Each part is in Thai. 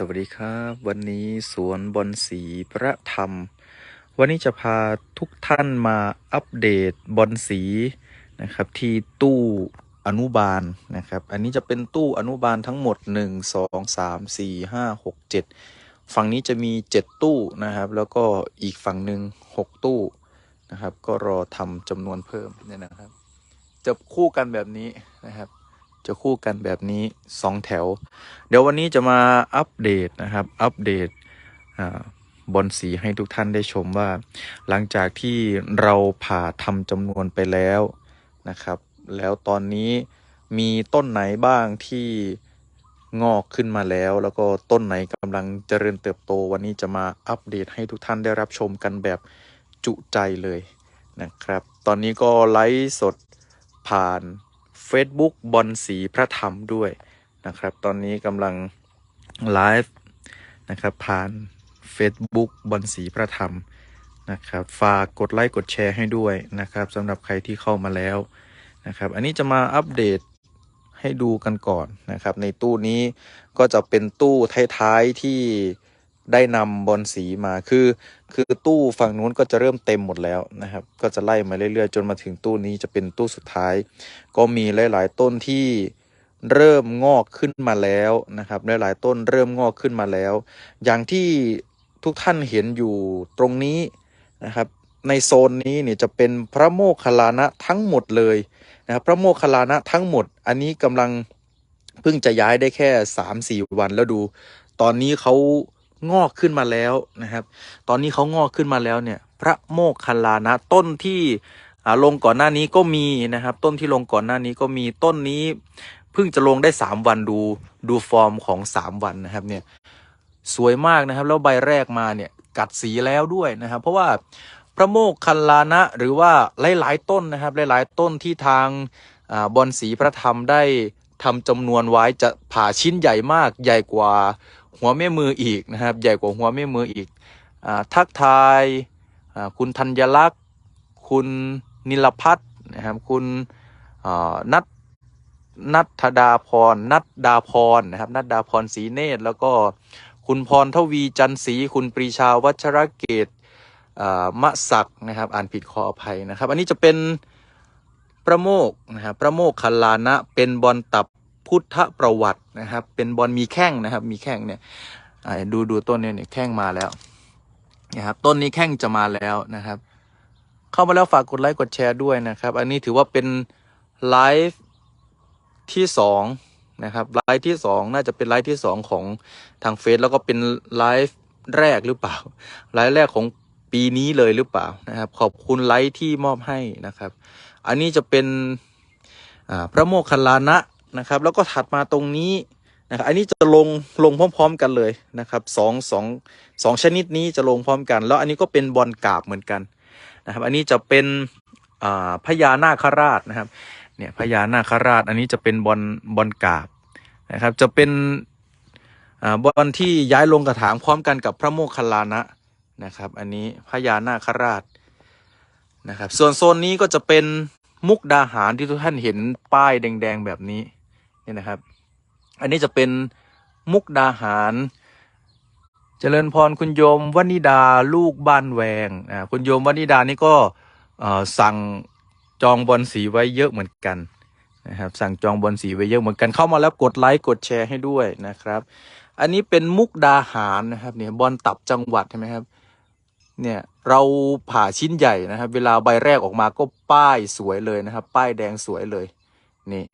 สวัสดีครับ วันนี้สวนบอนสีพระธรรม วันนี้จะพาทุกท่านมาอัปเดตบอนสีนะครับ ที่ตู้อนุบาลนะครับ อันนี้จะเป็นตู้อนุบาลทั้งหมด 1 2 3 4 5 6 7 ฝั่งนี้จะมี 7 ตู้นะครับ แล้วก็อีกฝั่งหนึ่ง6 ตู้นะครับ ก็รอทำจำนวนเพิ่มเนี่ยนะครับจะคู่กันแบบนี้นะครับ จะคู่กันแบบนี้ 2 แถว เดี๋ยววันนี้จะมาอัปเดตนะครับ อัปเดตบอลสีให้ทุกท่านได้ชมว่า หลังจากที่เราผ่าทำจำนวนไปแล้วนะครับ แล้วตอนนี้มีต้นไหนบ้างที่งอกขึ้นมาแล้ว แล้วก็ต้นไหนกำลังเจริญเติบโต วันนี้จะมาอัปเดตให้ทุกท่านได้รับชมกันแบบจุใจเลยนะครับ ตอนนี้ก็ไลฟ์สดผ่าน Facebook บอลสีพระธรรมด้วยนะครับ ตอนนี้กำลังไลฟ์นะครับผ่าน Facebook บอลสีพระธรรมนะครับฝากกดไลค์กดแชร์ให้ด้วยนะครับสำหรับใครที่เข้ามาแล้วนะครับ อันนี้จะมาอัปเดตให้ดูกันก่อนนะครับ ในตู้นี้ก็จะเป็นตู้ท้ายๆที่ ได้นำบอลสีมาคือ คือตู้ฝั่งนู้นก็จะเริ่มเต็มหมดแล้วนะครับ ก็จะไล่มาเรื่อยๆ จนมาถึงตู้นี้จะเป็นตู้สุดท้าย ก็มีหลาย ๆ ต้นที่เริ่มงอกขึ้นมาแล้วนะครับหลายๆต้นเริ่มงอกขึ้นมาแล้ว อย่างที่ทุกท่านเห็นอยู่ตรงนี้นะครับ ในโซนนี้เนี่ยจะเป็นพระโมคคัลลานะทั้งหมดเลยนะครับพระโมคคัลลานะทั้งหมด อันนี้กำลังเพิ่งจะย้ายได้แค่สามสี่วันแล้วดู ตอนนี้เขา งอกขึ้นมาแล้วนะครับ ตอนนี้เขางอกขึ้นมาแล้วเนี่ย พระโมคคัลลานะ ต้นที่ลงก่อนหน้านี้ก็มีนะครับ ต้นที่ลงก่อนหน้านี้ก็มีต้นนี้เพิ่งจะลงได้สามวันดูดูฟอร์มของสามวันนะครับเนี่ยสวยมากนะครับ แล้วใบแรกมาเนี่ยกัดสีแล้วด้วยนะครับ เพราะว่าพระโมคคัลลานะหรือว่าหลาย ๆ ต้นนะครับ หลาย ๆ ต้นที่ทางอบอนสีพระธรรมได้ทำจำนวนไว้จะผ่าชิ้นใหญ่มากใหญ่กว่า หัวแม่มืออีกนะครับ ใหญ่กว่าหัวแม่มืออีกอทักทายคุณธัญลักษณ์ คุณนิลพัฒน์นะครับ คุณนัทนัทดาพร นัทดาพรนะครับนัทดาพรศรีเนตร แล้วก็คุณพรทวีจันทร์ศรีคุณปรีชาวัชรเกตมะศักนะครับ อ่านผิดขออภัยนะครับ อันนี้จะเป็นประโมกนะครับประโมกคัลลานะเป็นบอลตับ พุทธประวัตินะครับ เป็นบอลมีแข้งนะครับ มีแข้งเนี่ยดูดูต้นเนี่ยเนี่ยแข้งมาแล้วนะครับต้นนี้แข้งจะมาแล้วนะครับ เข้ามาแล้วฝากกดไลค์กดแชร์ด้วยนะครับ อันนี้ถือว่าเป็นไลฟ์ที่สองนะครับไลฟ์ที่สองน่าจะเป็นไลฟ์ที่สองของทางเฟซแล้วก็เป็นไลฟ์แรกหรือเปล่าไลฟ์แรกของปีนี้เลยหรือเปล่านะครับ ขอบคุณไลฟ์ที่มอบให้นะครับ อันนี้จะเป็นพระโมคคัลลานะ นะครับ แล้วก็ถัดมาตรงนี้นะครับอันนี้จะลงลงพร้อม ๆ กันเลยนะครับสองสองสองชนิดนี้จะลงพร้อมกัน แล้วอันนี้ก็เป็นบอลกาบเหมือนกันนะครับ อันนี้จะเป็นพญานาคราชนะครับเนี่ยพญานาคราช อันนี้จะเป็นบอลบอลกาบนะครับ จะเป็นอบอลที่ย้ายลงกระถางพร้อมกันกับพระโมคคัลลานะนะครับ อันนี้พญานาคราชนะครับ ส่วนโซนนี้ก็จะเป็นมุกดาหารที่ทุกท่านเห็นป้ายแดง ๆ แบบนี้ นี่นะครับ อันนี้จะเป็นมุกดาหาร เจริญพรคุณโยมวนิดาลูกบ้านแวงอ่าคุณโยมวนิดานี่ก็เอ่อสั่งจองบอลสีไว้เยอะเหมือนกันนะครับสั่งจองบอลสีไว้เยอะเหมือนกันเข้ามาแล้วกดไลค์กดแชร์ให้ด้วยนะครับ อันนี้เป็นมุกดาหารนะครับเนี่ยบอลตับจังหวัดใช่ไหมครับเนี่ยเราผ่าชิ้นใหญ่นะครับ เวลาใบแรกออกมาก็ป้ายสวยเลยนะครับ ป้ายแดงสวยเลยนี่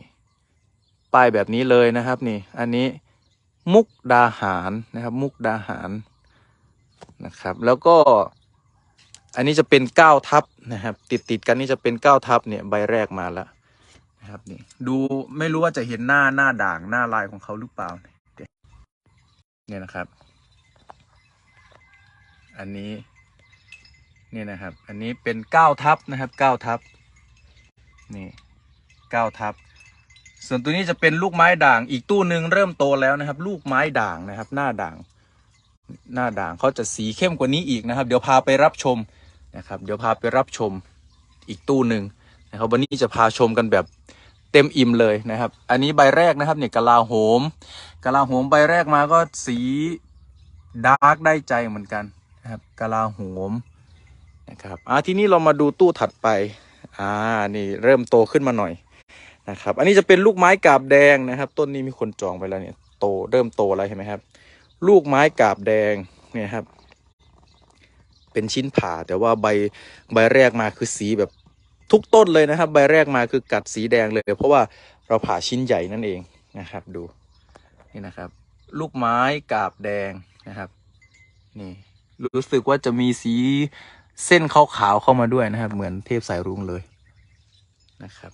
ป้ายแบบนี้เลยนะครับ นี่ อันนี้มุกดาหารนะครับ มุกดาหารนะครับ แล้วก็อันนี้จะเป็นเก้าทับนะครับ ติดติดกันนี่จะเป็นเก้าทับเนี่ยใบแรกมาแล้วนะครับนี่ดูไม่รู้ว่าจะเห็นหน้าหน้าด่างหน้าลายของเขาหรือเปล่าเนี่ยนะครับ อันนี้เนี่ยนะครับ อันนี้เป็นเก้าทับนะครับเก้าทับนี่เก้าทับ ส่วนตัวนี้จะเป็นลูกไม้ด่าง อีกตู้หนึ่งเริ่มโตแล้วนะครับ ลูกไม้ด่างนะครับ หน้าด่าง หน้าด่างเขาจะสีเข้มกว่านี้อีกนะครับ เดี๋ยวพาไปรับชมนะครับ เดี๋ยวพาไปรับชมอีกตู้หนึ่งนะครับ วันนี้จะพาชมกันแบบเต็มอิ่มเลยนะครับ อันนี้ใบแรกนะครับเนี่ยกะลาโหมกะลาโหมใบแรกมาก็สีดาร์กได้ใจเหมือนกันนะครับกะลาโหมนะครับอ่าทีนี้เรามาดูตู้ถัดไปอ่านี่เริ่มโตขึ้นมาหน่อย นะครับ อันนี้จะเป็นลูกไม้กาบแดงนะครับ ต้นนี้มีคนจองไปแล้วเนี่ยโตเริ่มโตแล้วเห็นไหมครับ ลูกไม้กาบแดงเนี่ยครับ เป็นชิ้นผ่าแต่ว่าใบใบแรกมาคือสีแบบทุกต้นเลยนะครับ ใบแรกมาคือกัดสีแดงเลย เพราะว่าเราผ่าชิ้นใหญ่นั่นเองนะครับ ดูนี่นะครับ ลูกไม้กาบแดงนะครับ นี่รู้สึกว่าจะมีสีเส้นขาวๆเข้ามาด้วยนะครับ เหมือนเทพสายรุ้งเลยนะครับ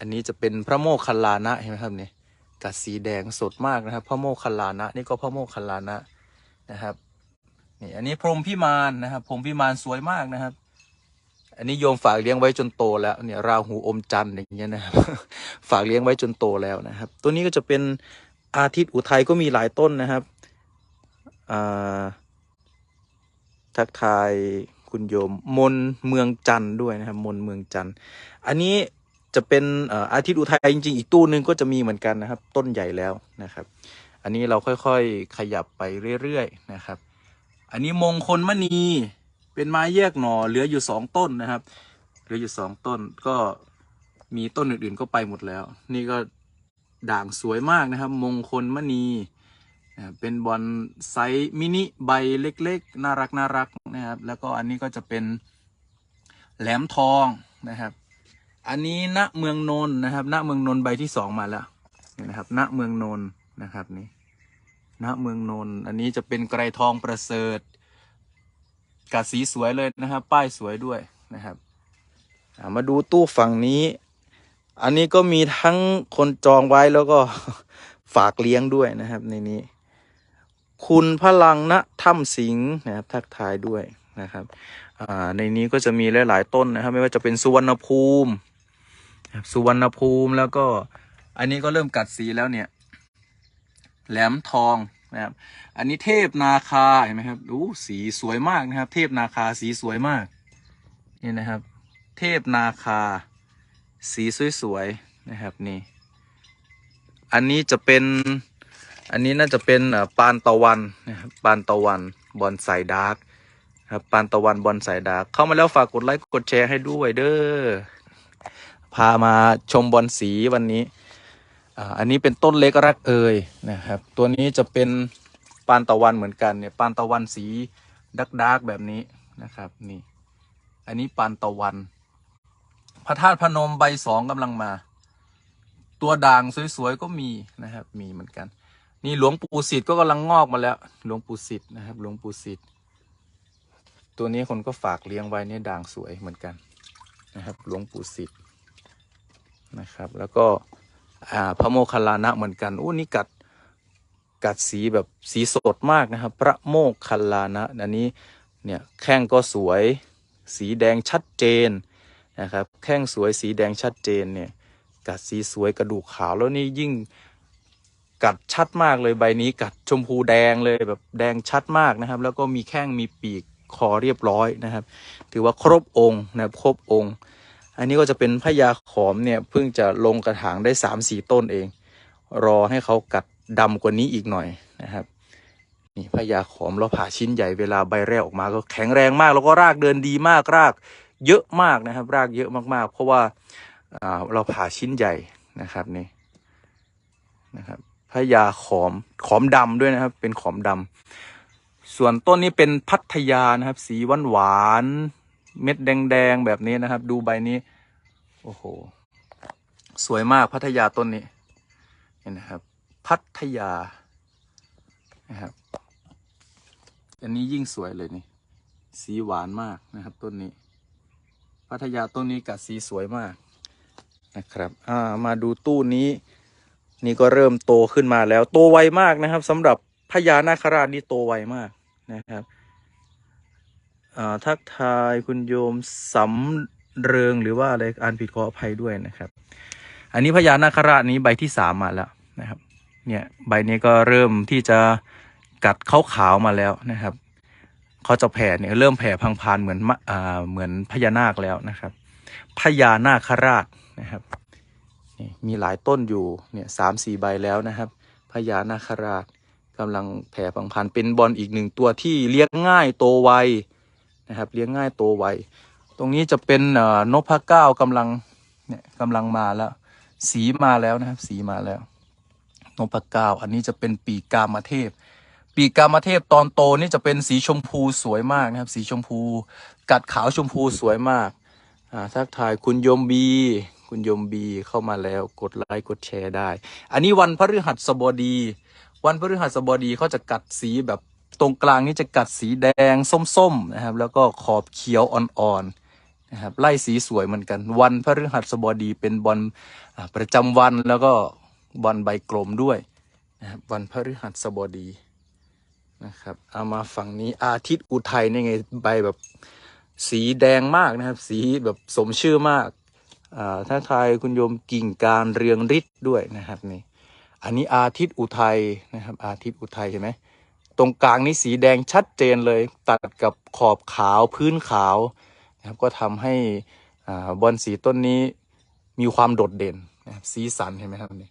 อันนี้จะเป็นพระโมคคัลลานะเห็นไหมครับเนี่ยกัดสีแดงสดมากนะครับ พระโมคคัลลานะ นี่ก็พระโมคคัลลานะนะครับนี่อันนี้พรหมพิมานนะครับพรหมพิมานสวยมากนะครับ อันนี้โยมฝากเลี้ยงไว้จนโตแล้วเนี่ยราหูอมจันทร์อย่างเงี้ยนะครับ ฝากเลี้ยงไว้จนโตแล้วนะครับ ตัวนี้ก็จะเป็นอาทิตย์อุทัยก็มีหลายต้นนะครับอ่าทักทายคุณโยม มนเมืองจันทร์ด้วยนะครับ มนเมืองจันทร์อันนี้ จะเป็นอาทิตย์อุทัยจริงๆ อีกตู้หนึงก็จะมีเหมือนกันนะครับ ต้นใหญ่แล้วนะครับ อันนี้เราค่อยๆขยับไปเรื่อยๆนะครับ อันนี้มงคลมณีเป็นไม้แยกหน่อเหลืออยู่สองต้นนะครับ เหลืออยู่สองต้นก็มีต้นอื่นๆก็ไปหมดแล้ว นี่ก็ด่างสวยมากนะครับ มงคลมณีนะครับเป็นบอลไซส์มินิใบเล็กๆ น่ารักน่ารักนะครับ แล้วก็อันนี้ก็จะเป็นแหลมทองนะครับ อันนี้ณเมืองนนนะครับ ณเมืองนนใบที่สองมาแล้วนี่นะครับ ณเมืองนนนะครับนี่ณเมืองนนอันนี้จะเป็นไกรทองประเสริฐกัดสีสวยเลยนะครับ ป้ายสวยด้วยนะครับมาดูตู้ฝั่งนี้ อันนี้ก็มีทั้งคนจองไว้แล้วก็ฝากเลี้ยงด้วยนะครับในนี้ คุณพลังณถ้ำสิงห์นะครับทักทายด้วยนะครับในนี้ก็จะมีหลาย ๆ ต้นนะครับ ไม่ว่าจะเป็นสุวรรณภูมิ สุวรรณภูมิแล้วก็ อันนี้ก็เริ่มกัดสีแล้วเนี่ย แหลมทองนะครับ อันนี้เทพนาคาเห็นไหมครับดูสีสวยมากนะครับ เทพนาคาสีสวยมากนี่นะครับ เทพนาคา สีสวยๆนะครับนี่ อันนี้จะเป็นอันนี้น่าจะเป็นปานตะวันนะครับปานตะวันบอนไซดาร์กครับปานตะวันบอนไซดาร์กเข้ามาแล้วฝากกดไลค์กดแชร์ให้ด้วยเด้อ พามาชมบอลสีวันนี้อันนี้เป็นต้นเล็กรักเอ่ยนะครับ ตัวนี้จะเป็นปานตะวันเหมือนกันเนี่ยปานตะวันสีดักดักแบบนี้นะครับนี่อันนี้ปานตะวัน พระธาตุพนมใบสองกำลังมา ตัวด่างสวยๆก็มีนะครับ มีเหมือนกัน นี่หลวงปู่สิทธ์ก็กำลังงอกมาแล้ว หลวงปู่สิทธ์นะครับ หลวงปู่สิทธ์ตัวนี้คนก็ฝากเลี้ยงไว้เนี่ยด่างสวยเหมือนกันนะครับ หลวงปู่สิทธ์ นะครับ แล้วก็พระโมคคัลลานะเหมือนกันอู้นี่กัดกัดสีแบบสีสดมากนะครับ พระโมคคัลลานะอันนี้เนี่ยแข้งก็สวยสีแดงชัดเจนนะครับ แข้งสวยสีแดงชัดเจนเนี่ยกัดสีสวยกระดูกขาวแล้วนี่ยิ่งกัดชัดมากเลยใบนี้กัดชมพูแดงเลยแบบแดงชัดมากนะครับ แล้วก็มีแข้งมีปีกคอเรียบร้อยนะครับ ถือว่าครบองค์นะครับครบองค์ อันนี้ก็จะเป็นพญาขอมเนี่ยเพิ่งจะลงกระถางได้สามสี่ต้นเอง รอให้เขากัดดำกว่านี้อีกหน่อยนะครับนี่พญาขอมเราผ่าชิ้นใหญ่เวลาใบแรกออกมาก็แข็งแรงมาก แล้วก็รากเดินดีมากรากเยอะมากนะครับ รากเยอะมากๆ เพราะว่าเราผ่าชิ้นใหญ่นะครับนี่นะครับพญาขอมขอมดำด้วยนะครับ เป็นขอมดำส่วนต้นนี้เป็นพัทยานะครับ สีหวานหวาน เม็ดแดงๆแบบนี้นะครับ ดูใบนี้ โอ้โห สวยมากพัทยาต้นนี้เห็นนะครับ พัทยานะครับ อันนี้ยิ่งสวยเลยนี่ สีหวานมากนะครับ ต้นนี้ พัทยาต้นนี้กัดสีสวยมากนะครับอ่ามาดูตู้นี้ นี่ก็เริ่มโตขึ้นมาแล้ว โตไวมากนะครับสำหรับพญานาคราชนี่โตไวมากนะครับ ทักทายคุณโยมสำเริงหรือว่าอะไรอ่านผิดขออภัยด้วยนะครับ อันนี้พญานาคราชนี้ใบที่สามมาแล้วนะครับ เนี่ยใบนี้ก็เริ่มที่จะกัดขาวขาวๆมาแล้วนะครับเขาจะแผ่เนี่ยเริ่มแผ่พังพานเหมือนอ่าเหมือนพญานาคแล้วนะครับพญานาคราชนะครับมีหลายต้นอยู่เนี่ยสามสี่ใบแล้วนะครับพญานาคราชกำลังแผ่พังพันเป็นบอลอีกหนึ่งตัวที่เลี้ยงง่ายโตไว นะครับ เลี้ยงง่ายโตไวตรงนี้จะเป็นเอ่อนพเก้ากำลังเนี่ยกำลังมาแล้ว สีมาแล้วนะครับ สีมาแล้วนพเก้า อันนี้จะเป็นปีกกามเทพ ปีกกามเทพตอนโตนี่จะเป็นสีชมพูสวยมากนะครับ สีชมพู กัดขาวชมพูสวยมากอ่าทักทายคุณโยมบีคุณยมบีเข้ามาแล้วกดไลค์กดแชร์ได้ อันนี้วันพฤหัสบดี วันพฤหัสบดีเขาจะกัดสีแบบ ตรงกลางนี่จะกัดสีแดงส้มๆนะครับ แล้วก็ขอบเขียวอ่อนๆนะครับไล่สีสวยเหมือนกัน วันพฤหัสบดีเป็นบอลประจำวันแล้วก็บอลใบกลมด้วยนะครับวันพฤหัสบดีนะครับเอามาฝั่งนี้อาทิตย์อุทัยนี่ไงใบแบบสีแดงมากนะครับ สีแบบสมชื่อมากอ่าถ้าทายคุณโยมกิ่งการเรืองฤทธิ์ด้วยนะครับนี่อันนี้อาทิตย์อุทัยนะครับ อาทิตย์อุทัยเห็นไหม ตรงกลางนี่สีแดงชัดเจนเลย ตัดกับขอบขาวพื้นขาวนะครับก็ทำให้อ่าบอลสีต้นนี้มีความโดดเด่นนะครับสีสันเห็นไหมครับนี่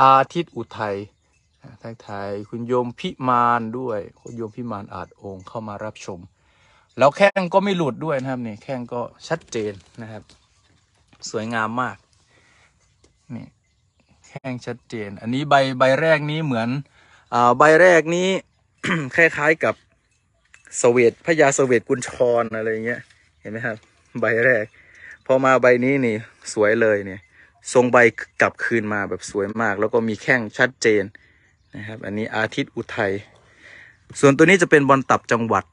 อาทิตย์อุทัยทักทายคุณโยมพิมานด้วยคุณโยมพิมานอาจองค์เข้ามารับชม แล้วแข้งก็ไม่หลุดด้วยนะครับนี่แข้งก็ชัดเจนนะครับ สวยงามมากนี่แข้งชัดเจน อันนี้ใบใบแรกนี้เหมือนอ่าใบแรกนี้ คล้ายๆกับสเวตพญาสเวตกุญชรอะไรเงี้ย เห็นไหมครับ ใบแรก พอมาใบนี้นี่สวยเลยเนี่ย ทรงใบกลับคืนมาแบบสวยมาก แล้วก็มีแข้งชัดเจนนะครับ อันนี้อาทิตย์อุทัย ส่วนตัวนี้จะเป็นบอลตับจังหวัด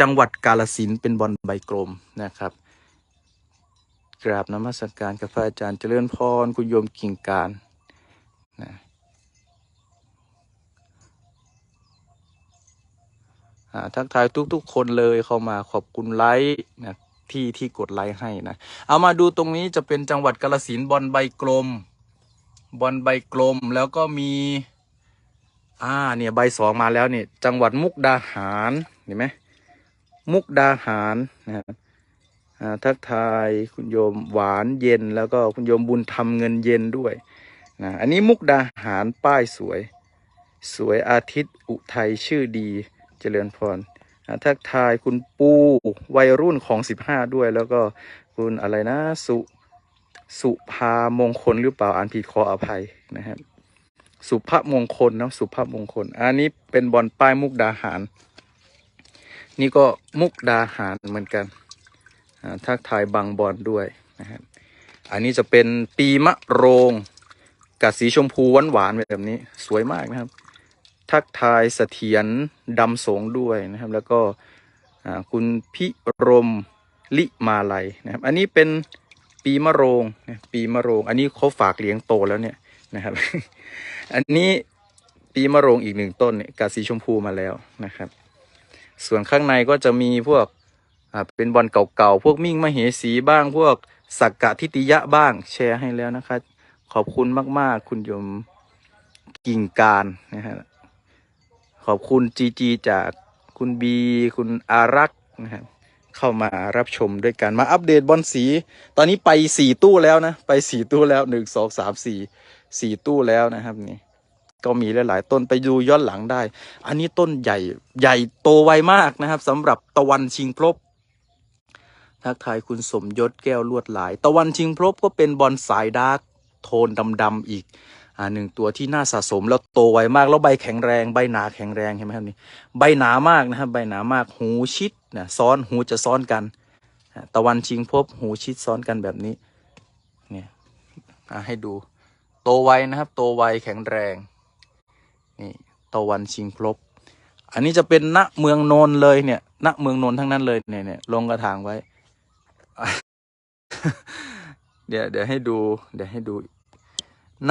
จังหวัดกาลสินเป็นบอลใบกลมนะครับ กราบนมัสการกับพระอาจารย์เจริญพรคุณโยมกิ่งการนะอ่า ทักทายทุกๆ คนเลยเข้ามาขอบคุณไลค์นะที่ที่กดไลค์ให้นะเอามาดูตรงนี้จะเป็นจังหวัดกาลสินบอลใบกลม บอลใบกลมแล้วก็มีอ่าเนี่ยใบสองมาแล้วเนี่ยจังหวัดมุกดาหารเห็นไหมมุกดาหารนะทักทายคุณโยมหวานเย็นแล้วก็คุณโยมบุญทำเงินเย็นด้วยนะอันนี้มุกดาหารป้ายสวย สวยอาทิตย์อุทัยชื่อดี เจริญพรทักทายคุณปูวัยรุ่นของสิบห้าด้วย แล้วก็คุณอะไรนะ สุสุภามงคลหรือเปล่าอ่านผิดขออภัยนะครับสุภมงคลนะสุภมงคล อันนี้เป็นบอลป้ายมุกดาหาร นี่ก็มุกดาหารเหมือนกันทักทายบางบอลด้วยนะครับอันนี้จะเป็นปีมะโรงกับสีชมพูหวานๆแบบนี้สวยมากนะครับ ทักทายเสถียรดำสงด้วยนะครับ แล้วก็คุณพิรมลิมาลัยนะครับ อันนี้เป็นปีมะโรงปีมะโรง อันนี้เขาฝากเลี้ยงโตแล้วเนี่ยนะครับ อันนี้ปีมะโรงอีกหนึ่งต้นเนี่ยกับสีชมพูมาแล้วนะครับ ส่วนข้างในก็จะมีพวกเป็นบอลเก่าๆ พวกมิ่งมเหสีบ้าง พวกสักกะทิติยะบ้างแชร์ให้แล้วนะครับ ขอบคุณมากๆ คุณยมกิ่งการนะฮะ ขอบคุณจีจีจากคุณบีคุณอารักษ์นะครับเข้ามารับชมด้วยกันมาอัปเดตบอลสี ตอนนี้ไปสี่ตู้แล้วนะ ไปสี่ตู้แล้วหนึ่งสองสามสี่สี่ตู้แล้วนะครับนี่ก็มีหลาย ๆ ต้นไปดูย้อนหลังได้ อันนี้ต้นใหญ่ใหญ่โตไวมากนะครับสำหรับตะวันชิงพลบทักทายคุณสมยศแก้วลวดลาย ตะวันชิงพลบก็เป็นบอลสายดาร์กโทนดำๆอีก อ่าหนึ่งตัวที่น่าสะสมแล้วโตไวมากแล้วใบแข็งแรงใบหนาแข็งแรงเห็นไหมครับนี่ใบหนามากนะครับใบหนามากหูชิดนะซ้อนหูจะซ้อนกัน ตะวันชิงพบหูชิดซ้อนกันแบบนี้เนี่ยอ่าให้ดูโตไวนะครับ โตไวแข็งแรงนี่ตะวันชิงพบอันนี้จะเป็นณเมืองนนเลยเนี่ยณเมืองนนท์ทั้งนั้นเลยเนี่ยเนี่ยลงกระถางไว้ เดี๋ยวเดี๋ยวให้ดู เดี๋ยวให้ดู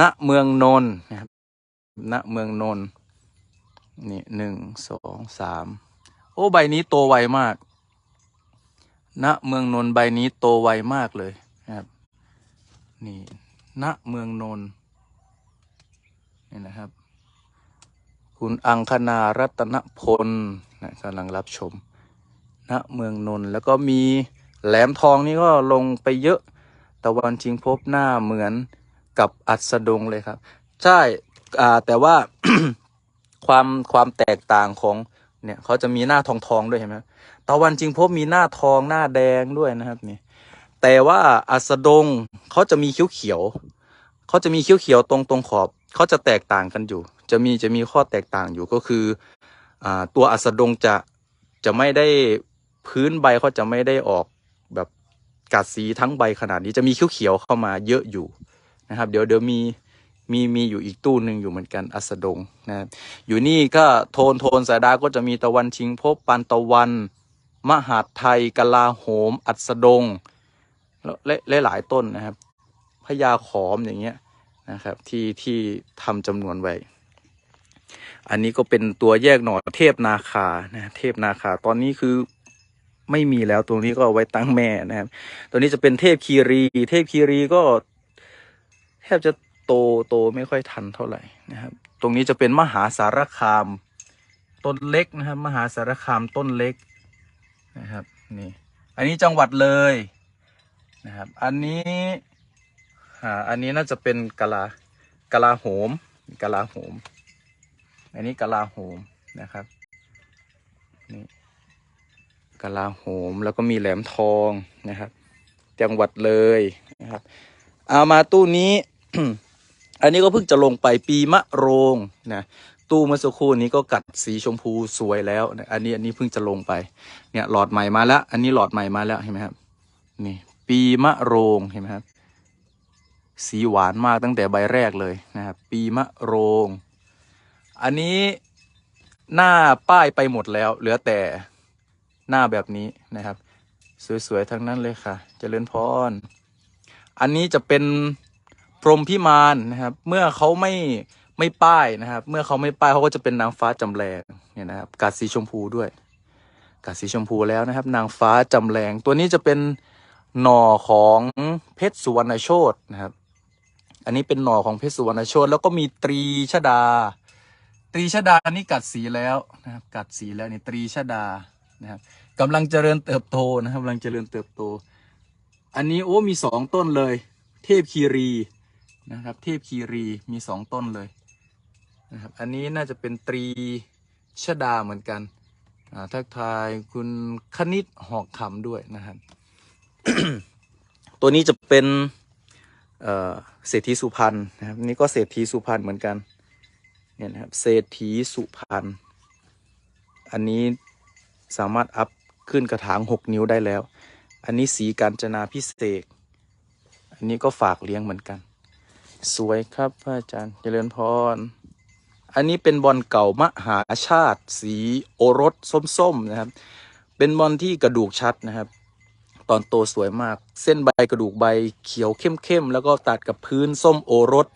ณเมืองนนท์นะครับณเมืองนนท์นี่หนึ่งสองสามโอ้ใบนี้โตไวมากณเมืองนนท์ใบนี้โตไวมากเลยนะครับ นี่ณเมืองนนท์นี่นะครับ คุณอังคณารัตนพลนะกำลังรับชมณเมืองนนท์แล้วก็มีแหลมทองนี่ก็ลงไปเยอะตะวันชิงพบหน้าเหมือน กับอัสดงเลยครับ ใช่แต่ว่าความความแตกต่างของเนี่ยเขาจะมีหน้าทองทองด้วยเห็นไหมตะวันชิงพบมีหน้าทองหน้าแดงด้วยนะครับนี่แต่ว่าอัสดงเขาจะมีเขียวเขียวเขาจะมีเขียวเขียวตรงตรงขอบเขาจะแตกต่างกันอยู่ จะมีจะมีข้อแตกต่างอยู่ก็คืออตัวอัสดงจะจะไม่ได้พื้นใบเขาจะไม่ได้ออกแบบกัดสีทั้งใบขนาดนี้จะมีเขียวเขียวเข้ามาเยอะอยู่ นะครับ เดี๋ยวเดี๋ยวมีมีมีอยู่อีกตู้หนึ่งอยู่เหมือนกันอัสดงนะครับอยู่นี่ก็โทนโทนสายดาก็จะมีตะวันชิงพบปันตะวัน มหาไทยกลาโหม อัสดงและและหลายต้นนะครับพญาขอมอย่างเงี้ยนะครับที่ที่ทำจำนวนไว้ อันนี้ก็เป็นตัวแยกหน่อเทพนาคานะเทพนาคา ตอนนี้คือไม่มีแล้วตรงนี้ก็ไว้ตั้งแม่นะครับ ตัวนี้จะเป็นเทพคีรี เทพคีรีก็ แทบจะโตโตไม่ค่อยทันเท่าไหร่นะครับ ตรงนี้จะเป็นมหาสารคามต้นเล็กนะครับ มหาสารคามต้นเล็กนะครับนี่อันนี้จังหวัดเลยนะครับ อันนี้อ่าอันนี้น่าจะเป็นกะลากะลาโหมกะลาโหม อันนี้กะลาโหมนะครับนี่กะลาโหมแล้วก็มีแหลมทองนะครับ จังหวัดเลยนะครับ เอามาตู้นี้ อันนี้ก็เพิ่งจะลงไปปีมะโรงนะตู้เมื่อสักครู่นี้ก็กัดสีชมพูสวยแล้วนะอันนี้อันนี้เพิ่งจะลงไปเนี่ยหลอดใหม่มาแล้ว อันนี้หลอดใหม่มาแล้วเห็นไหมครับ นี่ ปีมะโรงเห็นไหมครับ สีหวานมากตั้งแต่ใบแรกเลยนะครับปีมะโรง อันนี้หน้าป้ายไปหมดแล้ว เหลือแต่หน้าแบบนี้นะครับ สวยๆทั้งนั้นเลยค่ะเจริญพร อันนี้จะเป็น พรหมพิมานนะครับ เมื่อเขาไม่ไม่ป้ายนะครับ เมื่อเขาไม่ป้ายเขาก็จะเป็นนางฟ้าจำแรงเนี่ยนะครับกัดสีชมพูด้วยกัดสีชมพูแล้วนะครับ นางฟ้าจำแรงตัวนี้จะเป็นหน่อของเพชรสุวรรณโชตนะครับ อันนี้เป็นหน่อของเพชรสุวรรณโชตแล้วก็มีตรีชดา ตรีชดานี่กัดสีแล้วนะครับ กัดสีแล้วนี่ตรีชดานะครับกำลังเจริญเติบโตนะครับกำลังเจริญเติบโต อันนี้โอ้มีสองต้นเลย เทพคีรี นะครับ เทพคีรีมีสองต้นเลยนะครับ อันนี้น่าจะเป็นตรีชดาเหมือนกันอ่าทักทายคุณคณิตหอกคำด้วยนะครับ ตัวนี้จะเป็นเเศรษฐีสุพรรณนะครับ นี่ก็เศรษฐีสุพรรณเหมือนกันเนี่ยนะครับ เศรษฐีสุพรรณอันนี้สามารถอัพขึ้นกระถางหกนิ้วได้แล้ว อันนี้สีกาญจนาพิเศษ อันนี้ก็ฝากเลี้ยงเหมือนกัน สวยครับพระอาจารย์เจริญพร อันนี้เป็นบอลเก่ามหาชาติ สีโอรสส้มๆนะครับ เป็นบอลที่กระดูกชัดนะครับ ตอนโตสวยมาก เส้นใบกระดูกใบเขียวเข้มๆแล้วก็ตัดกับพื้นส้มโอรส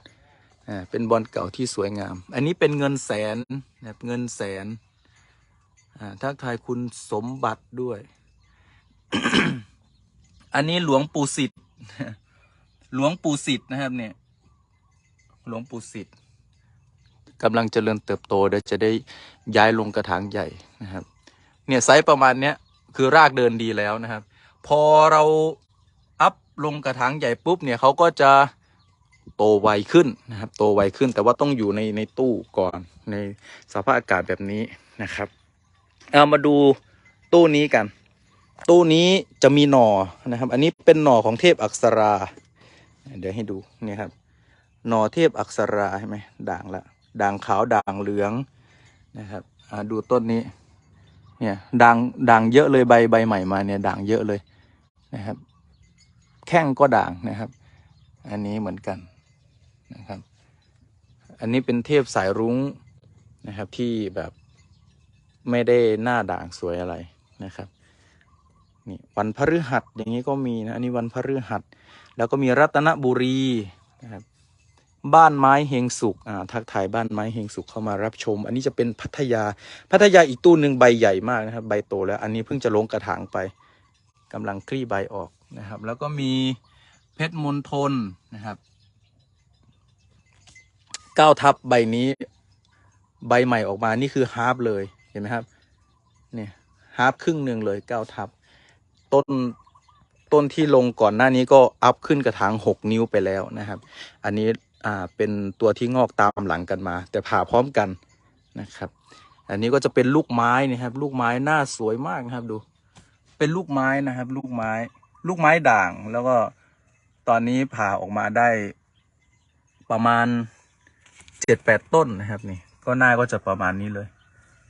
อ่าเป็นบอลเก่าที่สวยงาม อันนี้เป็นเงินแสนนะครับเงินแสนอ่าทักทายคุณสมบัติด้วย อันนี้หลวงปู่สิทธิ์หลวงปู่สิทธิ์นะครับเนี่ย หลวงปู่สิทธิ์กำลังเจริญเติบโตเดี๋ยวจะได้ย้ายลงกระถางใหญ่นะครับ เนี่ยไซส์ประมาณเนี้ยคือรากเดินดีแล้วนะครับ พอเราอัพลงกระถางใหญ่ปุ๊บเนี่ยเขาก็จะโตไวขึ้นนะครับ โตไวขึ้นแต่ว่าต้องอยู่ในในตู้ก่อนในสภาพอากาศแบบนี้นะครับเอามาดูตู้นี้กัน ตู้นี้จะมีหน่อนะครับ อันนี้เป็นหน่อของเทพอักษรา เดี๋ยวให้ดูนี่ครับ นอเทพอักษราใช่ไหมด่างละด่างขาวด่างเหลืองนะครับดูต้นนี้เนี่ยด่างด่างเยอะเลยใบใบใหม่มาเนี่ยด่างเยอะเลยนะครับ แข้งก็ด่างนะครับ อันนี้เหมือนกันนะครับ อันนี้เป็นเทพสายรุ้งนะครับที่แบบไม่ได้หน้าด่างสวยอะไรนะครับนี่วันพฤหัสอย่างนี้ก็มีนะอันนี้วันพฤหัส แล้วก็มีรัตนบุรีนะครับ บ้านไม้เฮงสุกอ่าทักทายบ้านไม้เฮงสุกเข้ามารับชม อันนี้จะเป็นพัทยา พัทยาอีกตู้หนึ่งใบใหญ่มากนะครับ ใบโตแล้ว อันนี้เพิ่งจะลงกระถางไปกำลังคลี่ใบออกนะครับ แล้วก็มีเพชรมณฑลนะครับเก้าทับใบนี้ใบใหม่ออกมานี่คือฮาร์ปเลยเห็นไหมครับเนี่ยฮาร์ปครึ่งหนึ่งเลยเก้าทับต้นต้นต้นที่ลงก่อนหน้านี้ก็อัพขึ้นกระถางหกนิ้วไปแล้วนะครับ อันนี้ อ่าเป็นตัวที่งอกตามหลังกันมา แต่ผ่าพร้อมกันนะครับ อันนี้ก็จะเป็นลูกไม้นะครับ ลูกไม้หน้าสวยมากนะครับดู เป็นลูกไม้นะครับ ลูกไม้ ลูกไม้ด่างแล้วก็ตอนนี้ผ่าออกมาได้ประมาณเจ็ดแปดต้นนะครับนี่ ก็หน้าก็จะประมาณนี้เลย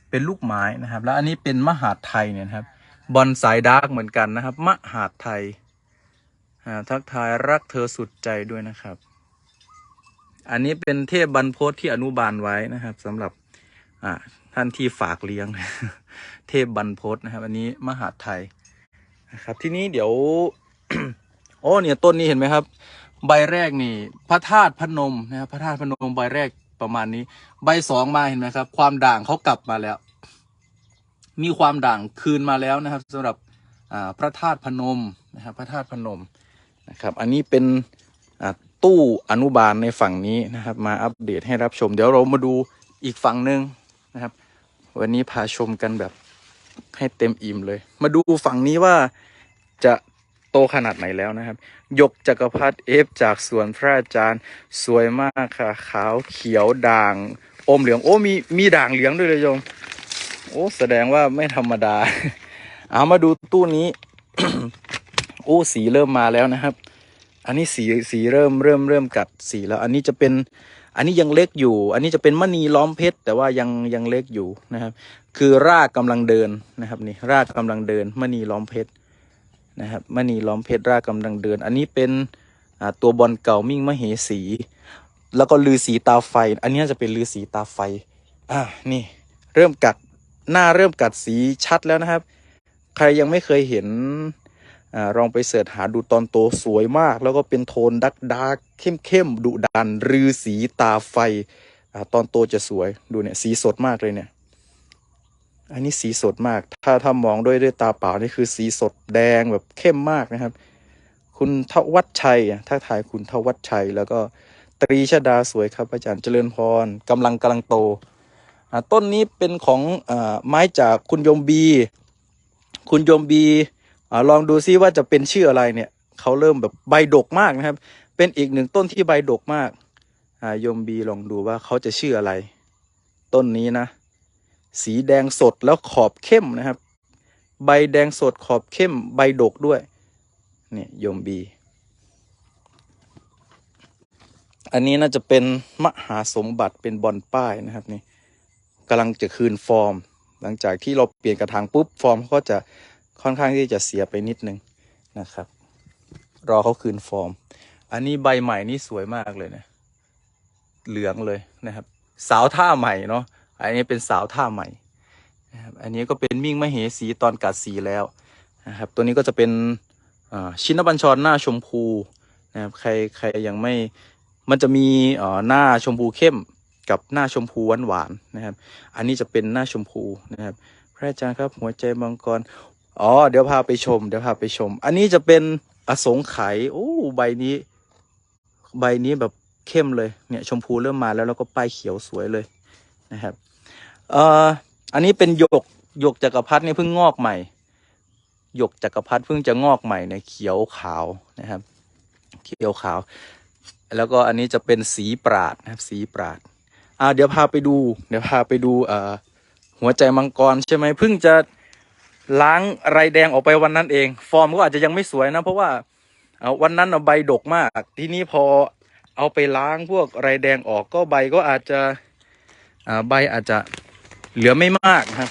เป็นลูกไม้นะครับ แล้วอันนี้เป็นมหาดไทยเนี่ยครับบอลสายดาร์กเหมือนกันนะครับ มหาดไทยทักทายรักเธอสุดใจด้วยนะครับ อันนี้เป็นเทพบรรพตที่อนุบาลไว้นะครับสำหรับอ่าท่านที่ฝากเลี้ยง เทพบรรพตนะครับ อันนี้มหาไทยนะครับ ที่นี้เดี๋ยวโอ้เนี่ยต้นนี้เห็นไหมครับ ใบแรกนี่ พระธาตุพนมนะครับพระธาตุพนมใบแรกประมาณนี้ ใบสองมาเห็นไหมครับ ความด่างเขากลับมาแล้ว มีความด่างคืนมาแล้วนะครับสำหรับพระธาตุพนมนะครับ พระธาตุพนมนะครับ อันนี้เป็น ตู้อนุบาลในฝั่งนี้นะครับ มาอัปเดตให้รับชม เดี๋ยวเรามาดูอีกฝั่งหนึ่งนะครับ วันนี้พาชมกันแบบให้เต็มอิ่มเลย มาดูฝั่งนี้ว่าจะโตขนาดไหนแล้วนะครับ ยกจักรพรรดิเอฟจากสวนพระอาจารย์สวยมากค่ะ ขาวเขียวด่าง อมเหลือง โอ้มีมีด่างเหลืองด้วยเลยโยมโอ้แสดงว่าไม่ธรรมดา เอามาดูตู้นี้ โอ้สีเริ่มมาแล้วนะครับ อันนี้สีสีเริ่มเริ่มเริ่มกัดสีแล้ว อันนี้จะเป็นอันนี้ยังเล็กอยู่ อันนี้จะเป็นมณีล้อมเพชรแต่ว่ายังยังเล็กอยู่นะครับ คือรากกำลังเดินนะครับนี่รากกำลังเดินมณีล้อมเพชรนะครับมณีล้อมเพชรรากกำลังเดิน อันนี้เป็นตัวบอลเก่ามิ่งมเหสี แล้วก็ลือสีตาไฟ อันนี้จะเป็นลือสีตาไฟอ่านี่เริ่มกัดหน้าเริ่มกัดสีชัดแล้วนะครับ ใครยังไม่เคยเห็น ลองไปเสิร์ชหาดูตอนโตสวยมาก แล้วก็เป็นโทนดักดาร์กเข้มเข้มๆดุดันรือสีตาไฟอตอนโตจะสวยดูเนี่ยสีสดมากเลยเนี่ยอันนี้สีสดมาก ถ้าถ้ามองด้วยด้วยตาเปล่านี่คือสีสดแดงแบบเข้มมากนะครับ คุณทวัชชัยถ้าถ่ายคุณทวัชชัย แล้วก็ตรีชดาสวยครับอาจารย์เจริญพรกำลังกำลังโตต้นนี้เป็นของอไม้จากคุณยมบี คุณยมบี อาลองดูซิว่าจะเป็นชื่ออะไรเนี่ยเขาเริ่มแบบใบดกมากนะครับ เป็นอีกหนึ่งต้นที่ใบดกมากอ่าโยมบีลองดูว่าเขาจะชื่ออะไร ต้นนี้นะ สีแดงสดแล้วขอบเข้มนะครับ ใบแดงสดขอบเข้ม ใบดกด้วยเนี่ยโยมบี อันนี้น่าจะเป็นมหาสมบัติเป็นบอลป้ายนะครับนี่กำลังจะคืนฟอร์ม หลังจากที่เราเปลี่ยนกระถางปุ๊บฟอร์มเขาก็จะ ค่อนข้างที่จะเสียไปนิดนึงนะครับ รอเขาคืนฟอร์ม อันนี้ใบใหม่นี่สวยมากเลยนะเหลืองเลยนะครับ สาวท่าใหม่เนาะอันนี้เป็นสาวท่าใหม่นะครับอันนี้ก็เป็นมิ่งมเหสีตอนกัดสีแล้วนะครับ ตัวนี้ก็จะเป็นชินบัญชรหน้าชมพูนะครับใครใครยังไม่มันจะมีหน้าชมพูเข้มกับหน้าชมพูหวานหวานๆนะครับ อันนี้จะเป็นหน้าชมพูนะครับ พระอาจารย์ครับหัวใจมังกร อ๋อ เดี๋ยวพาไปชม เดี๋ยวพาไปชม อันนี้จะเป็นอสงไขยโอ้ ใบนี้ ใบนี้แบบเข้มเลย เนี่ย ชมพูเริ่มมาแล้วแล้วก็ป้ายเขียวสวยเลยนะครับ เอ่อ อันนี้เป็นหยก หยกจักรพรรดินี่เพิ่งงอกใหม่ หยกจักรพรรดิเพิ่งจะงอกใหม่ในยเขียวขาวนะครับ เขียวขาว แล้วก็อันนี้จะเป็นสีปราดนะครับ สีปราด อ่า เดี๋ยวพาไปดู เดี๋ยวพาไปดู เอ่อ หัวใจมังกรใช่ไหมเพิ่งจะ ล้างไรแดงออกไปวันนั้นเอง ฟอร์มก็อาจจะยังไม่สวยนะ เพราะว่าเอ่อวันนั้นใบดกมาก ทีนี้พอเอาไปล้างพวกไรแดงออกก็ใบก็อาจจะใบอาจจะเหลือไม่มากนะครับ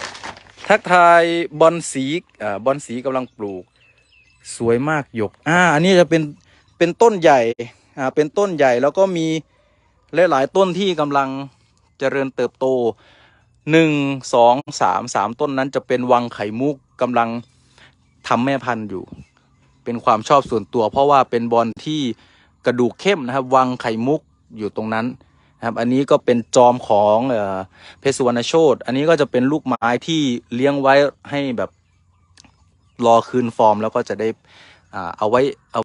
ทักทายบอลสีอบอลสีกำลังปลูก สวยมากหยกอ่าอันนี้จะเป็นเป็นต้นใหญ่อ่าเป็นต้นใหญ่แล้วก็มีหลายๆต้นที่กำลังเจริญเติบโตหนึ่งสองสามสามต้นนั้นจะเป็นวังไข่มุก กำลังทำแม่พันธุ์อยู่ เป็นความชอบส่วนตัว เพราะว่าเป็นบอลที่กระดูกเข้มนะครับ วังไข่มุกอยู่ตรงนั้นนะครับ อันนี้ก็เป็นจอมของเออเพชรสุวรรณโชตอันนี้ก็จะเป็นลูกไม้ที่เลี้ยงไว้ให้แบบรอคืนฟอร์มแล้วก็จะได้อ่าเอาไว้เอา